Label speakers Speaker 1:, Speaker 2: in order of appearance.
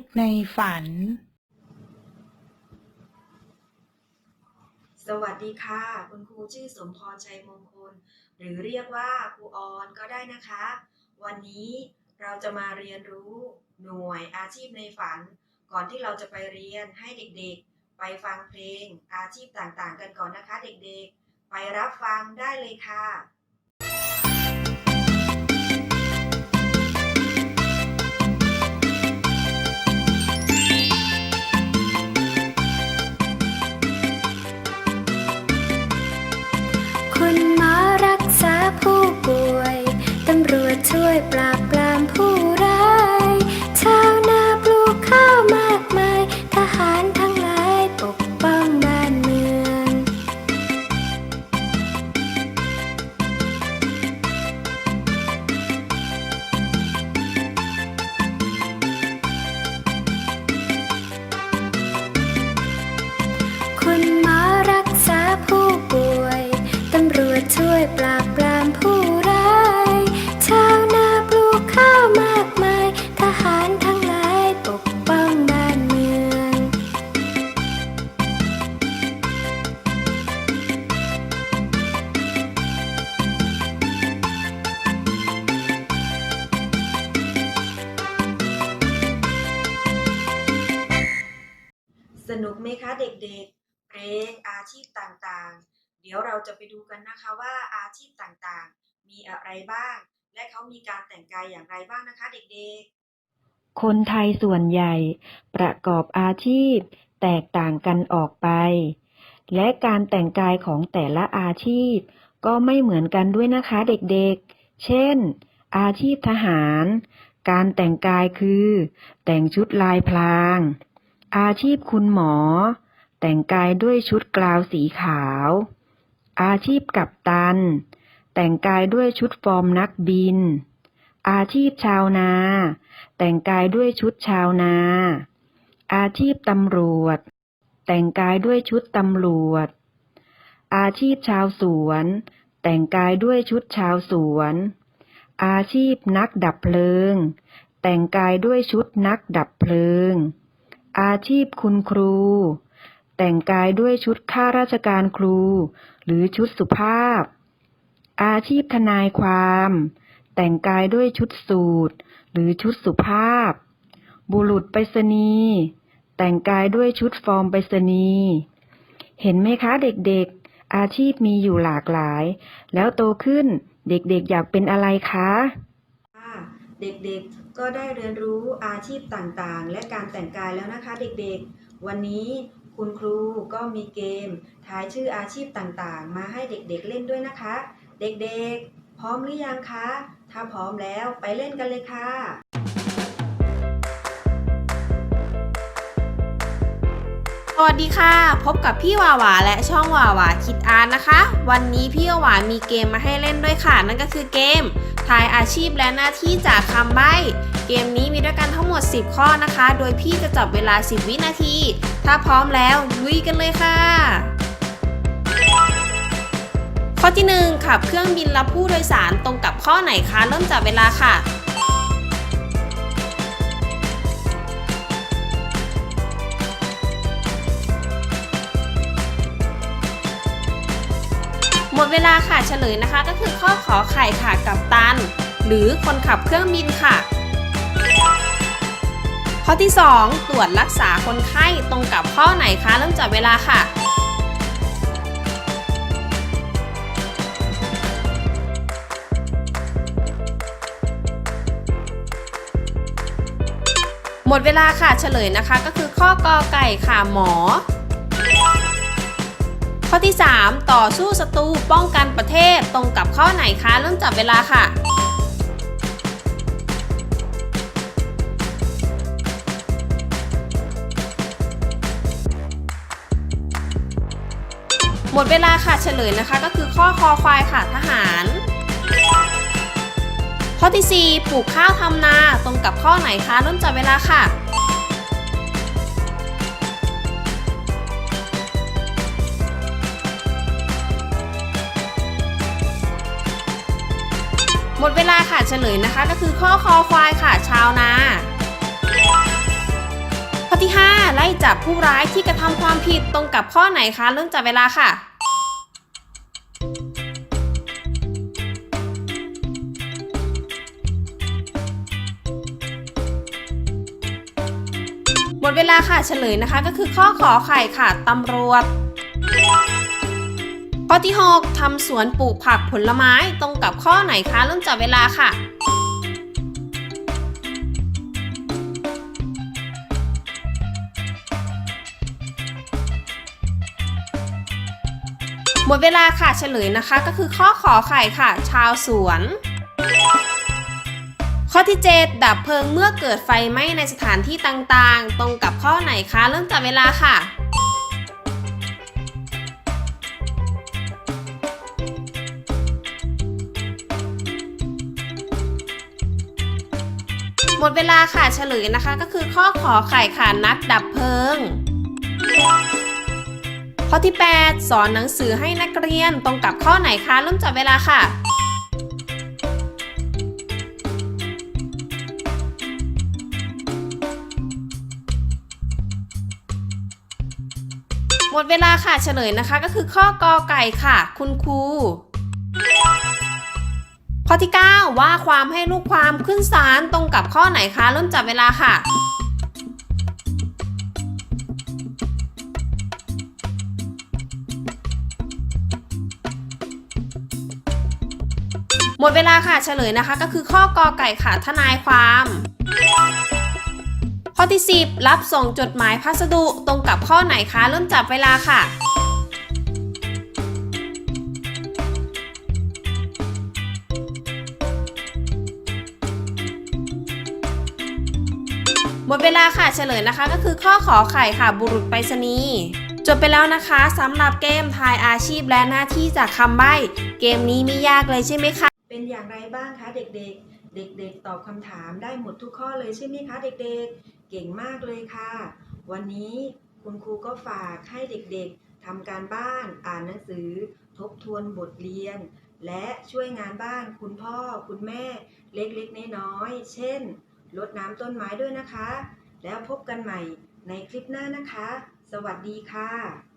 Speaker 1: พในฝัน
Speaker 2: สวัสดีค่ะ คุณครูชื่อสมพรชัยมงคล หรือเรียกว่าครูออนก็ได้นะคะ วันนี้เราจะมาเรียนรู้หน่วยอาชีพในฝัน ก่อนที่เราจะไปเรียนให้เด็กๆ ไปฟังเพลงอาชีพต่างๆ กันก่อนนะคะเด็กๆ ไปรับฟังได้เลยค่ะ
Speaker 3: วจช่วยปราบปรามผู้ร้ายชาวนาปลูกข้าวมากมาย ทหารทั้งหลายปกป้องบ้านเมือง คุณหมอรักษาผู้ป่วย ตำรวจช่วยปราบ นุก
Speaker 2: ไหมคะเด็กๆ เพลงอาชีพต่างๆ เดี๋ยวเราจะไปดูกันนะคะว่าอาชีพต่างๆ มีอะไรบ้าง และเขามีการแต่งกายอย่างไรบ้างนะคะ เด็กๆ
Speaker 4: คนไทยส่วนใหญ่ ประกอบอาชีพ แตกต่างกันออกไป และการแต่งกายของแต่ละอาชีพ ก็ไม่เหมือนกันด้วยนะคะเด็กๆ เช่น อาชีพทหาร การแต่งกายคือ แต่งชุดลายพราง อาชีพคุณหมอ แต่งกายด้วยชุดกลาวสีขาว อาชีพกัปตัน แต่งกายด้วยชุดฟอร์มนักบิน อาชีพชาวนา แต่งกายด้วยชุดชาวนา อาชีพตำรวจ แต่งกายด้วยชุดตำรวจ อาชีพชาวสวน แต่งกายด้วยชุดชาวสวน อาชีพนักดับเพลิง แต่งกายด้วยชุดนักดับเพลิง อาชีพคุณครู แต่งกายด้วยชุดข้าราชการครู หรือชุดสุภาพ อาชีพทนายความ แต่งกายด้วยชุดสูทหรือชุดสุภาพ บุรุษไปรษณีย์แต่งกายด้วยชุดฟอร์มไปรษณีย์เห็นไหมคะเด็กๆ อาชีพมีอยู่หลากหลาย แล้วโตขึ้นเด็กๆอยากเป็นอะไรคะ
Speaker 2: ค่ะเด็กๆ ก็ได้เรียนรู้อาชีพต่างๆ และการแต่งกายแล้วนะคะเด็กๆ วันนี้คุณครูก็มีเกมทายชื่ออาชีพต่างๆ มาให้เด็กๆเล่นด้วยนะคะ เด็กๆ พร้อมหรือยังคะ ถ้าพร้อมแล้วไปเล่นกันเลยค่ะ
Speaker 5: วัสดีค่ะ พบกับพี่วาวาและช่องวาวาคิดอาร์ตนะคะ วันนี้พี่วาวามีเกมมาให้เล่นด้วยค่ะ นั่นก็คือเกม ทายอาชีพและหน้าที่จากคำใบ้ เกมนี้มีด้วยกันทั้งหมด 10 ข้อนะคะ โดยพี่จะจับเวลา 10 วินาที ถ้าพร้อมแล้วลุยกันเลยค่ะ ข้อที่ 1 ขับเครื่องบินรับผู้โดยสารตรงกับข้อไหนคะ เริ่มจับเวลาค่ะ มดเวลาค่ะเฉลยนะคะ ก็คือข้อขอไข่ค่ะกับตัน หรือคนขับเครื่องบินค่ะ ข้อที่ 2 ตรวจรักษาคนไข้ตรงกับข้อไหนคะเริ่มจับเวลาค่ะหมดเวลาค่ะเฉลยนะคะก็คือข้อกอไก่ค่ะหมอ ข้อที่ 3 ต่อสู้ศัตรูป้องกันประเทศตรงกับข้อไหนคะเริ่มจับเวลาค่ะ หมดเวลาค่ะเฉลยนะคะก็คือข้อคอควายค่ะทหาร ข้อที่ 4 ปลูกข้าวทำนาตรงกับข้อไหนคะเริ่มจับเวลาค่ะ หมดเวลาค่ะเฉลยนะคะ ก็คือข้อคอควายค่ะ ชาวนาที่ 5 ไล่จับผู้ร้ายที่กระทำความผิดตรงกับข้อไหนคะ เริ่มจับเวลาค่ะหมดเวลาค่ะเฉลยนะคะ ก็คือข้อขอไข่ค่ะตำรวจ ข้อที่ 6ทำสวนปลูกผักผลไม้ตรงกับข้อไหนคะ เริ่มจับเวลาค่ะ หมดเวลาค่ะเฉลยนะคะ ก็คือข้อขอไข่ค่ะ ชาวสวน ข้อที่ 7 ดับเพลิงเมื่อเกิดไฟไหม้ในสถานที่ต่างๆ ตรงกับข้อไหนคะ เริ่มจับเวลาค่ะ หมดเวลาค่ะเฉลยนะคะ ก็คือข้อขอไข่ค่ะนักดับเพลิง ข้อที่ 8 สอนหนังสือให้นักเรียนตรงกับข้อไหนคะเริ่มจับเวลาค่ะหมดเวลาค่ะเฉลยนะคะก็คือข้อกอไก่ค่ะ คุณครู ข้อที่ 9 ว่าความให้ลูกความขึ้นศาลตรงกับข้อไหนคะเริ่มจับเวลาค่ะหมดเวลาค่ะเฉลยนะคะก็คือข้อกอไก่ค่ะทนายความ ข้อที่ 10 รับส่งจดหมายพัสดุตรงกับข้อไหนคะ เริ่มจับเวลาค่ะ หมดเวลาค่ะเฉลยนะคะ ก็คือข้อขอไข่ค่ะ บุรุษไปรษณีย์จบไปแล้วนะคะสำหรับเกมทายอาชีพและหน้าที่จากคำใบ้ เกมนี้ไม่ยากเลยใช่ไหมคะ
Speaker 2: เป็นอย่างไรบ้างคะเด็กๆ เด็กๆ ตอบคำถามได้หมดทุกข้อเลยใช่ไหมคะเด็กๆ เก่งมากเลยค่ะ วันนี้คุณครูก็ฝากให้เด็กๆทำการบ้าน อ่านหนังสือ ทบทวนบทเรียน และช่วยงานบ้านคุณพ่อคุณแม่เล็กๆน้อยๆเช่น รดน้ำต้นไม้ด้วยนะคะ แล้วพบกันใหม่ในคลิปหน้านะคะ สวัสดีค่ะ